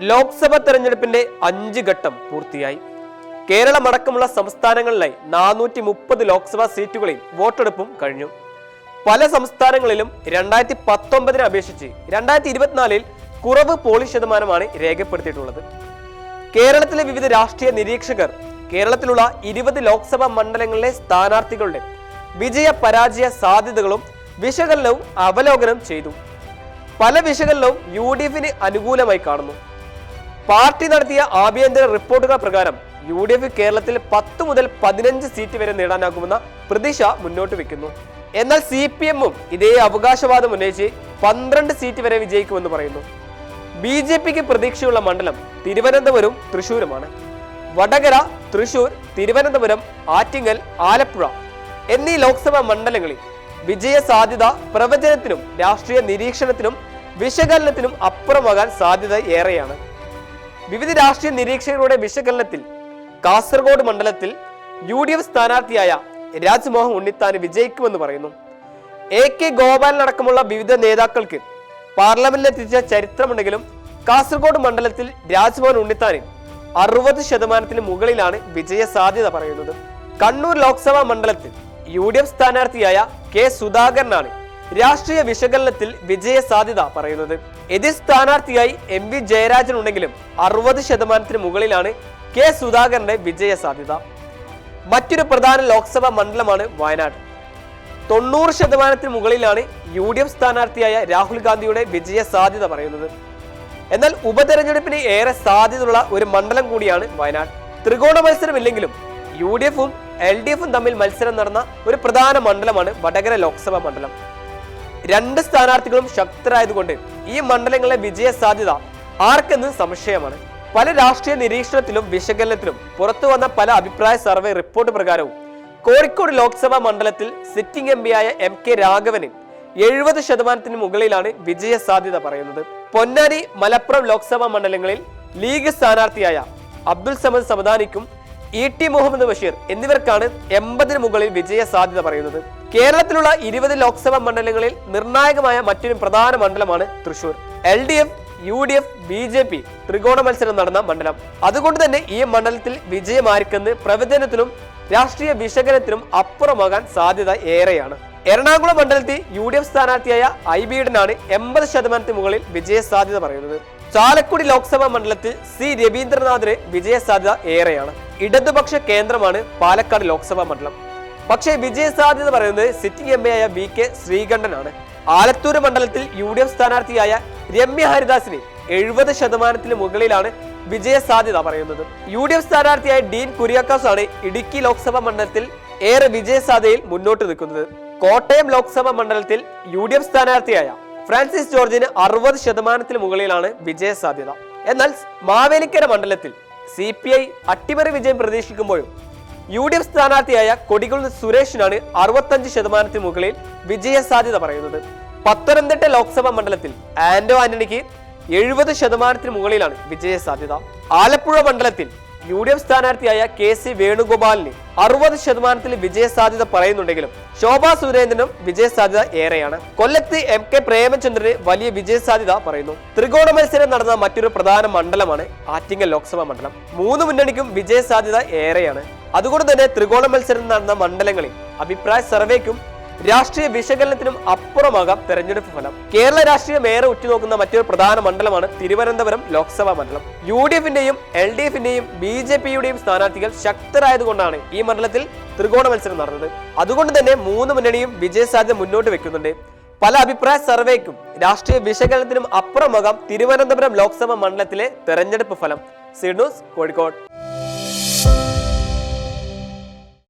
ലോക്സഭാ തെരഞ്ഞെടുപ്പിന്റെ അഞ്ച് ഘട്ടം പൂർത്തിയായി. കേരളമടക്കമുള്ള സംസ്ഥാനങ്ങളിലായി നാനൂറ്റി മുപ്പത് ലോക്സഭാ സീറ്റുകളിൽ വോട്ടെടുപ്പും കഴിഞ്ഞു. പല സംസ്ഥാനങ്ങളിലും രണ്ടായിരത്തി പത്തൊമ്പതിനെ അപേക്ഷിച്ച് രണ്ടായിരത്തി ഇരുപത്തിനാലിൽ കുറവ് പോളിംഗ് ശതമാനമാണ് രേഖപ്പെടുത്തിയിട്ടുള്ളത്. കേരളത്തിലെ വിവിധ രാഷ്ട്രീയ നിരീക്ഷകർ കേരളത്തിലുള്ള ഇരുപത് ലോക്സഭാ മണ്ഡലങ്ങളിലെ സ്ഥാനാർത്ഥികളുടെ വിജയ പരാജയ സാധ്യതകളും വിശകലനവും അവലോകനം ചെയ്തു. പല വിശകലനവും യു ഡി എഫിന് അനുകൂലമായി കാണുന്നു. പാർട്ടി നടത്തിയ ആഭ്യന്തര റിപ്പോർട്ടുകൾ പ്രകാരം യു ഡി എഫ് കേരളത്തിൽ പത്ത് മുതൽ പതിനഞ്ച് സീറ്റ് വരെ നേടാനാകുമെന്ന പ്രതീക്ഷ മുന്നോട്ട് വെക്കുന്നു. എന്നാൽ സി പി എമ്മും ഇതേ അവകാശവാദം ഉന്നയിച്ച് പന്ത്രണ്ട് സീറ്റ് വരെ വിജയിക്കുമെന്ന് പറയുന്നു. ബി ജെ പിക്ക് പ്രതീക്ഷയുള്ള മണ്ഡലം തിരുവനന്തപുരം തൃശൂരുമാണ് വടകര തൃശൂർ തിരുവനന്തപുരം ആറ്റിങ്ങൽ ആലപ്പുഴ എന്നീ ലോക്സഭാ മണ്ഡലങ്ങളിൽ വിജയ സാധ്യത പ്രവചനത്തിനും രാഷ്ട്രീയ നിരീക്ഷണത്തിനും വിശകലനത്തിനും അപ്പുറമാകാൻ സാധ്യത ഏറെയാണ്. വിവിധ രാഷ്ട്രീയ നിരീക്ഷകരുടെ വിശകലനത്തിൽ കാസർഗോഡ് മണ്ഡലത്തിൽ യു ഡി എഫ് സ്ഥാനാർത്ഥിയായ രാജ്മോഹൻ ഉണ്ണിത്താൻ വിജയിക്കുമെന്ന് പറയുന്നു. എ കെ ഗോപാലിനടക്കമുള്ള വിവിധ നേതാക്കൾക്ക് പാർലമെന്റിലെത്തിച്ച ചരിത്രമുണ്ടെങ്കിലും കാസർഗോഡ് മണ്ഡലത്തിൽ രാജ്മോഹൻ ഉണ്ണിത്താനിൽ അറുപത് ശതമാനത്തിന് മുകളിലാണ് വിജയ സാധ്യത പറയുന്നത്. കണ്ണൂർ ലോക്സഭാ മണ്ഡലത്തിൽ യു ഡി എഫ് സ്ഥാനാർത്ഥിയായ കെ സുധാകരനാണ് രാഷ്ട്രീയ വിശകലനത്തിൽ വിജയ സാധ്യത പറയുന്നത്. എതിർ സ്ഥാനാർത്ഥിയായി എം വി ജയരാജൻ ഉണ്ടെങ്കിലും അറുപത് ശതമാനത്തിന് മുകളിലാണ് കെ സുധാകരന്റെ വിജയ സാധ്യത. മറ്റൊരു പ്രധാന ലോക്സഭാ മണ്ഡലമാണ് വയനാട്. തൊണ്ണൂറ് ശതമാനത്തിന് മുകളിലാണ് യു ഡി എഫ് സ്ഥാനാർത്ഥിയായ രാഹുൽ ഗാന്ധിയുടെ വിജയ സാധ്യത പറയുന്നത്. എന്നാൽ ഉപതെരഞ്ഞെടുപ്പിന് ഏറെ സാധ്യതയുള്ള ഒരു മണ്ഡലം കൂടിയാണ് വയനാട്. ത്രികോണ മത്സരമില്ലെങ്കിലും യു ഡി എഫും എൽ ഡി എഫും തമ്മിൽ മത്സരം നടന്ന ഒരു പ്രധാന മണ്ഡലമാണ് വടകര ലോക്സഭാ മണ്ഡലം. രണ്ട് സ്ഥാനാർത്ഥികളും ശക്തരായതുകൊണ്ട് ഈ മണ്ഡലങ്ങളിലെ വിജയ സാധ്യത ആർക്കെന്ന് സംശയമാണ്. പല രാഷ്ട്രീയ നിരീക്ഷണത്തിലും വിശകലനത്തിലും പുറത്തു വന്ന പല അഭിപ്രായ സർവേ റിപ്പോർട്ട് പ്രകാരവും കോഴിക്കോട് ലോക്സഭാ മണ്ഡലത്തിൽ സിറ്റിംഗ് എം പിയായ എം കെ രാഘവന് എഴുപത് ശതമാനത്തിന് മുകളിലാണ് വിജയ സാധ്യത പറയുന്നത്. പൊന്നാനി മലപ്പുറം ലോക്സഭാ മണ്ഡലങ്ങളിൽ ലീഗ് സ്ഥാനാർത്ഥിയായ അബ്ദുൽ സമദ് സമദാനിക്കും ഇ ടി മുഹമ്മദ് ബഷീർ എന്നിവർക്കാണ് എൺപതിന് മുകളിൽ വിജയ സാധ്യത പറയുന്നത്. കേരളത്തിലുള്ള ഇരുപത് ലോക്സഭാ മണ്ഡലങ്ങളിൽ നിർണായകമായ മറ്റൊരു പ്രധാന മണ്ഡലമാണ് Thrissur L D F U D F B J P ത്രികോണ മത്സരം നടന്ന മണ്ഡലം. അതുകൊണ്ട് തന്നെ ഈ മണ്ഡലത്തിൽ വിജയമായിരിക്കുന്ന പ്രവചനത്തിനും രാഷ്ട്രീയ വിശകലനത്തിലും അപ്പുറമാകാൻ സാധ്യത ഏറെയാണ്. എറണാകുളം മണ്ഡലത്തിൽ യു ഡി എഫ് സ്ഥാനാർത്ഥിയായ ഐ ബീഡനാണ് എൺപത് ശതമാനത്തിന് മുകളിൽ വിജയ സാധ്യത പറയുന്നത്. ചാലക്കുടി ലോക്സഭാ മണ്ഡലത്തിൽ സി രവീന്ദ്രനാഥിന് വിജയ സാധ്യത ഏറെയാണ്. ഇടതുപക്ഷ കേന്ദ്രമാണ് പാലക്കാട് ലോക്സഭാ മണ്ഡലം. പക്ഷേ വിജയ സാധ്യത പറയുന്നത് സിറ്റിംഗ് എം ആയ വി കെ ശ്രീകണ്ഠനാണ്. ആലത്തൂർ മണ്ഡലത്തിൽ യു ഡി എഫ് സ്ഥാനാർത്ഥിയായ രമ്യ ഹരിദാസിന് എഴുപത് ശതമാനത്തിന് മുകളിലാണ് വിജയ സാധ്യത പറയുന്നത്. യു ഡി എഫ് സ്ഥാനാർത്ഥിയായ ഡീൻ കുര്യാക്കാസ് ആണ് ഇടുക്കി ലോക്സഭാ മണ്ഡലത്തിൽ ഏറെ വിജയ സാധ്യതയിൽ മുന്നോട്ട് നിൽക്കുന്നത്. കോട്ടയം ലോക്സഭാ മണ്ഡലത്തിൽ യു ഡി എഫ് സ്ഥാനാർത്ഥിയായ ഫ്രാൻസിസ് ജോർജിന് അറുപത് ശതമാനത്തിന് മുകളിലാണ് വിജയ സാധ്യത എന്നാൽ മാവേലിക്കര മണ്ഡലത്തിൽ സി പി ഐ അട്ടിമറി വിജയം പ്രതീക്ഷിക്കുമ്പോഴും യു ഡി എഫ് സ്ഥാനാർത്ഥിയായ കൊടികുളം സുരേഷിനാണ് അറുപത്തഞ്ച് ശതമാനത്തിന് മുകളിൽ വിജയ സാധ്യത പറയുന്നത്. പത്തനംതിട്ട ലോക്സഭാ മണ്ഡലത്തിൽ ആന്റോ ആന്റണിക്ക് എഴുപത് ശതമാനത്തിന് മുകളിലാണ് വിജയ സാധ്യത ആലപ്പുഴ മണ്ഡലത്തിൽ യു ഡി എഫ് സ്ഥാനാർത്ഥിയായ കെ സി വേണുഗോപാലിന് അറുപത് ശതമാനത്തിൽ വിജയ സാധ്യത പറയുന്നുണ്ടെങ്കിലും ശോഭാ സുരേന്ദ്രനും വിജയ സാധ്യത ഏറെയാണ്. കൊല്ലത്ത് എം കെ പ്രേമചന്ദ്രന് വലിയ വിജയ സാധ്യത പറയുന്നു. ത്രികോണ മത്സരം നടന്ന മറ്റൊരു പ്രധാന മണ്ഡലമാണ് ആറ്റിങ്ങൽ ലോക്സഭാ മണ്ഡലം. മൂന്ന് മുന്നണിക്കും വിജയ സാധ്യത ഏറെയാണ്. അതുകൊണ്ട് തന്നെ ത്രികോണ മത്സരം നടന്ന മണ്ഡലങ്ങളിൽ അഭിപ്രായ സർവേക്കും രാഷ്ട്രീയ വിശകലനത്തിനും അപ്പുറമാകാം തെരഞ്ഞെടുപ്പ് ഫലം. കേരള രാഷ്ട്രീയം ഏറെ ഉറ്റുനോക്കുന്ന മറ്റൊരു പ്രധാന മണ്ഡലമാണ് തിരുവനന്തപുരം ലോക്സഭാ മണ്ഡലം. യു ഡി എഫിന്റെയും എൽ ഡി എഫിന്റെയും ബി ജെ പിയുടെയും സ്ഥാനാർത്ഥികൾ ശക്തരായതുകൊണ്ടാണ് ഈ മണ്ഡലത്തിൽ ത്രികോണ മത്സരം നടന്നത്. അതുകൊണ്ട് തന്നെ മൂന്ന് മുന്നണിയും വിജയസാധ്യത മുന്നോട്ട് വെക്കുന്നുണ്ട്. പല അഭിപ്രായ സർവേക്കും രാഷ്ട്രീയ വിശകലനത്തിനും അപ്പുറമാകാം തിരുവനന്തപുരം ലോക്സഭാ മണ്ഡലത്തിലെ തെരഞ്ഞെടുപ്പ് ഫലം. സി കോഴിക്കോട്.